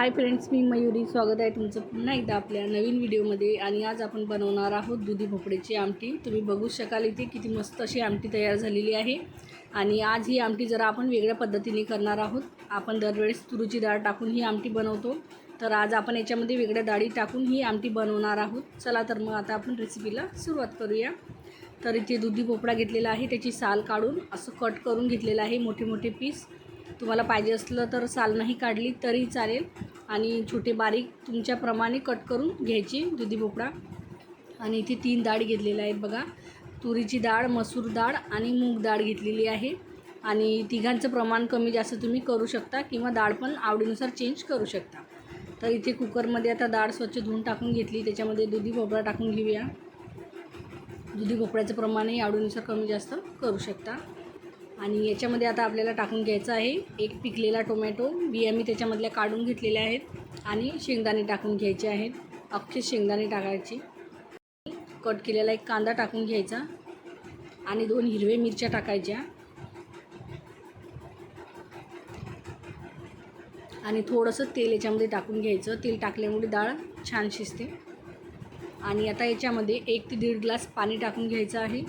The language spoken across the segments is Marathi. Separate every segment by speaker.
Speaker 1: हाय फ्रेंड्स मी मयुरी. स्वागत आहे तुमचं पुन्हा एकदा आपल्या नवीन व्हिडिओमध्ये. आणि आज आपण बनवणार आहोत दुधी भोपळ्याची आमटी. तुम्ही बघू शकाल इथे किती मस्त अशी आमटी तयार झालेली आहे. आणि आज ही आमटी जरा आपण वेगळ्या पद्धतीने करणार आहोत. आपण दरवेळेस तुरीची डाळ टाकून ही आमटी बनवतो. तर आज आपण याच्यामध्ये वेगळ्या डाळी टाकून ही आमटी बनवणार आहोत. चला तर मग आता आपण रेसिपीला सुरुवात करूया. तर इथे दुधी भोपळा घेतलेला आहे. त्याची साल काढून असं कट करून घेतलेलं आहे. मोठे मोठे पीस तुम्हाला पाहिजे असलं तर साल नाही काढली तरी चालेल. आणि छोटे बारीक तुमच्याप्रमाणे कट करून घ्यायची दुधी भोपळा. आणि इथे तीन डाळ घेतलेल्या आहेत बघा. तुरीची डाळ मसूर डाळ आणि मूग डाळ घेतलेली आहे. आणि तिघांचं प्रमाण कमी जास्त तुम्ही करू शकता किंवा डाळ पण आवडीनुसार चेंज करू शकता. तर इथे कुकरमध्ये आता डाळ स्वच्छ धुवून टाकून घेतली. त्याच्यामध्ये दुधी भोपळा टाकून घेऊया. दुधी भोपळ्याचं प्रमाणही आवडीनुसार कमी जास्त करू शकता. आणि याच्यामध्ये आता आपल्याला टाकून घ्यायचं आहे एक पिकलेला टोमॅटो. बिया मी त्याच्यामधल्या काढून घेतलेल्या आहेत आणि शेंगदाणे टाकून घ्यायचे आहेत. अख्खे शेंगदाणे टाकायचे. कट केलेला एक कांदा टाकून घ्यायचा आणि दोन हिरवे मिरच्या टाकायच्या. आणि थोडंसं तेल याच्यामध्ये टाकून घ्यायचं. तेल टाकल्यामुळे डाळ छान शिजते. आणि आता याच्यामध्ये एक ते दीड ग्लास पाणी टाकून घ्यायचं आहे.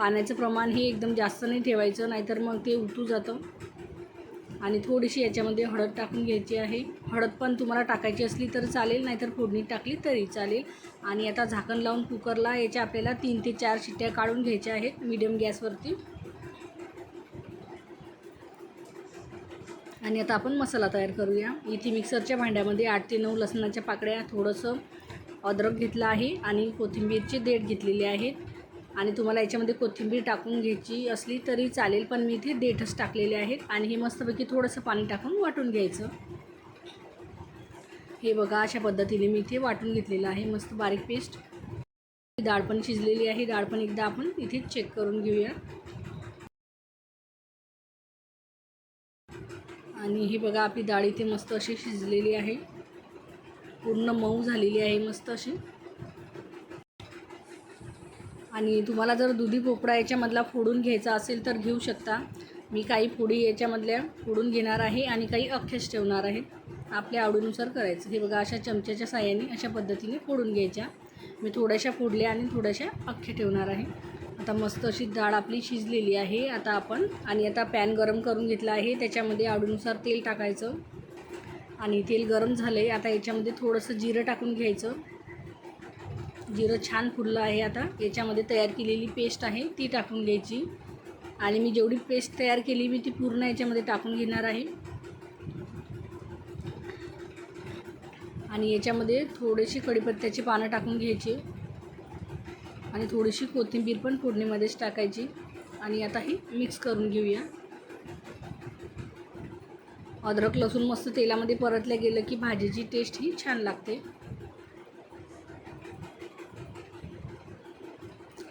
Speaker 1: पाण्याचं प्रमाण हे एकदम जास्त नाही ठेवायचं नाहीतर मग ते उतू जातं. आणि थोडीशी याच्यामध्ये हळद टाकून घ्यायची आहे. हळद पण तुम्हाला टाकायची असली तर चालेल नाहीतर फोडणी टाकली तरी चालेल. आणि आता झाकण लावून कुकरला याच्या आपल्याला तीन ते चार शिट्ट्या काढून घ्यायच्या आहेत मीडियम गॅसवरती आणि आता आपण मसाला तयार करूया. इथे मिक्सरच्या भांड्यामध्ये आठ ते नऊ लसणाच्या पाकळ्या थोडंसं अद्रक घेतलं आहे आणि कोथिंबीरचे देठ घेतलेले आहेत. आणि तुम्हाला याच्यामध्ये कोथिंबीर टाकून घ्यायची असली तरी चालेल पण मी इथे देठच टाकलेले आहेत. आणि हे मस्तपैकी थोडंसं पाणी टाकून वाटून घ्यायचं. हे बघा अशा पद्धतीने मी इथे वाटून घेतलेलं आहे मस्त बारीक पेस्ट. डाळ पण शिजलेली आहे डाळ पण एकदा आपण इथे चेक करून घेऊया. आणि हे बघा आपली डाळ इथे मस्त अशी शिजलेली आहे. पूर्ण मऊ झालेली आहे मस्त अशी. आणि तुम्हाला जर दुधी भोपळा याच्यामधला फोडून घ्यायचा असेल तर घेऊ शकता. मी काही फोडी याच्यामधल्या फोडून घेणार आहे आणि काही अख्खेच ठेवणार आहे. आपल्या आवडीनुसार करायचं. हे बघा अशा चमच्याच्या साह्याने अशा पद्धतीने फोडून घ्यायच्या. मी थोड्याशा फोडल्या आणि थोड्याशा अख्ख्या ठेवणार आहे. आता मस्त अशी डाळ आपली शिजलेली आहे. आता आपण आणि आता पॅन गरम करून घेतला आहे. त्याच्यामध्ये आवडीनुसार तेल टाकायचं. आणि तेल गरम झालं आहे आता याच्यामध्ये थोडंसं जिरं टाकून घ्यायचं. जिरं छान फुललं आहे आता. याच्यामध्ये तयार केलेली पेस्ट आहे ती टाकून घ्यायची. आणि मी जेवढी पेस्ट तयार केली मी ती पूर्ण याच्यामध्ये टाकून घेणार आहे. आणि याच्यामध्ये थोडीशी कढीपत्त्याची पानं टाकून घ्यायची. आणि थोडीशी कोथिंबीर पण फोडणीमध्येच टाकायची. आणि आता ही मिक्स करून घेऊया. अद्रक लसूण मस्त तेलामध्ये परतल्या गेलं की भाजीची टेस्ट ही छान लागते.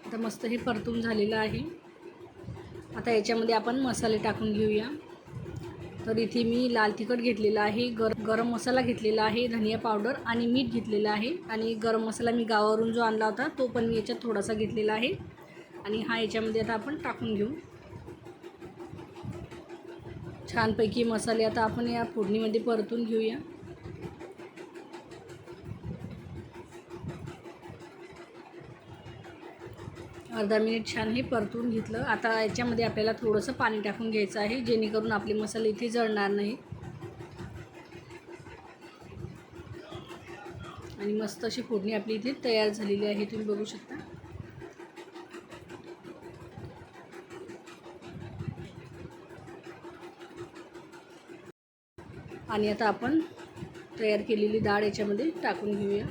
Speaker 1: आता मस्त हे परतून झालेलं आहे. आता याच्यामध्ये आपण मसाले टाकून घेऊया. तर इथे मी लाल तिखट घेतलेला आहे गर गरम मसाला घेतलेला आहे धनिया पावडर आणि मीठ घेतलेलं आहे. आणि गरम मसाला मी गावावरून जो आणला होता तो पण मी याच्यात थोडासा घेतलेला आहे. आणि हा याच्यामध्ये आता आपण टाकून घेऊ. छानपैकी मसाले आता आपण या फोडणीमध्ये परतून घेऊया. अर्धा मिनिट छान हे परतून घेतलं. आता याच्यामध्ये आपल्याला थोडंसं पाणी टाकून घ्यायचं आहे जेणेकरून आपले मसाले इथे जळणार नाही. आणि मस्त अशी फोडणी आपली इथे तयार झालेली आहे तुम्ही बघू शकता. आणि आता आपण तयार केलेली डाळ याच्यामध्ये टाकून घेऊया.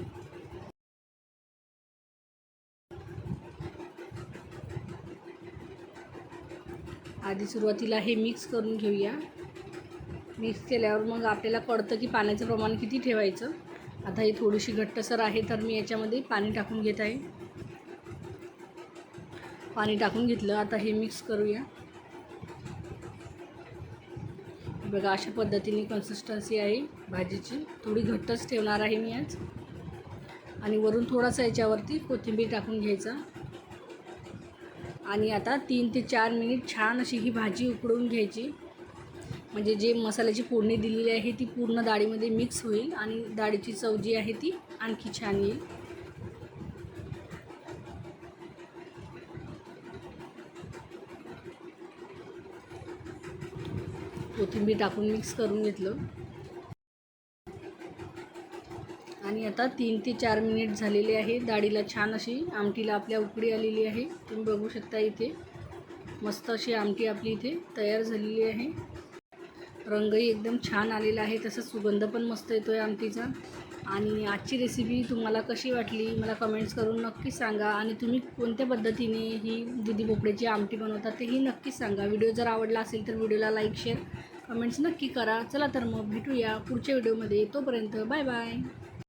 Speaker 1: आधी सुरुवातीला हे मिक्स करून घेऊया. मिक्स केल्यावर मग आपल्याला कळतं की पाण्याचं प्रमाण किती ठेवायचं. आता ही थोडीशी घट्टसर आहे तर मी याच्यामध्ये पाणी टाकून घेत आहे. पाणी टाकून घेतलं आता हे मिक्स करूया. बघा अशा पद्धतीने कन्सिस्टन्सी आहे भाजीची. थोडी घट्टच ठेवणार आहे मी आज. आणि वरून थोडासा याच्यावरती कोथिंबीर टाकून घ्यायचा. आणि आता तीन ते चार मिनिट छान अशी ही भाजी उकडवून घ्यायची. म्हणजे जे मसाल्याची फोडणी दिलेली आहे ती पूर्ण डाळीमध्ये मिक्स होईल आणि डाळीची चव जी आहे ती आणखी छान येईल. कोथिंबीर टाकून मिक्स करून घेतलं. आणि आता तीन ते चार मिनिट झालेले आहे. डाळीला छान अशी आमटीला आपल्या उकडी आलेली आहे. तुम्ही बघू शकता इथे. मस्त अशी आमटी आपली इथे तयार झालेली आहे. रंगही एकदम छान आलेला आहे. तसंच सुगंध पण मस्त येतो आहे आमटीचा. आणि आजची रेसिपी तुम्हाला कशी वाटली? मला कमेंट्स करून नक्की सांगा. आणि तुम्ही कोणत्या पद्धतीने ही दुधी भोपळ्याची आमटी बनवता तेही नक्कीच सांगा. व्हिडिओ जर आवडला असेल तर व्हिडिओला लाईक शेअर कमेंट्स नक्की करा. चला तर मग भेटूया पुढच्या व्हिडिओमध्ये तोपर्यंत बाय बाय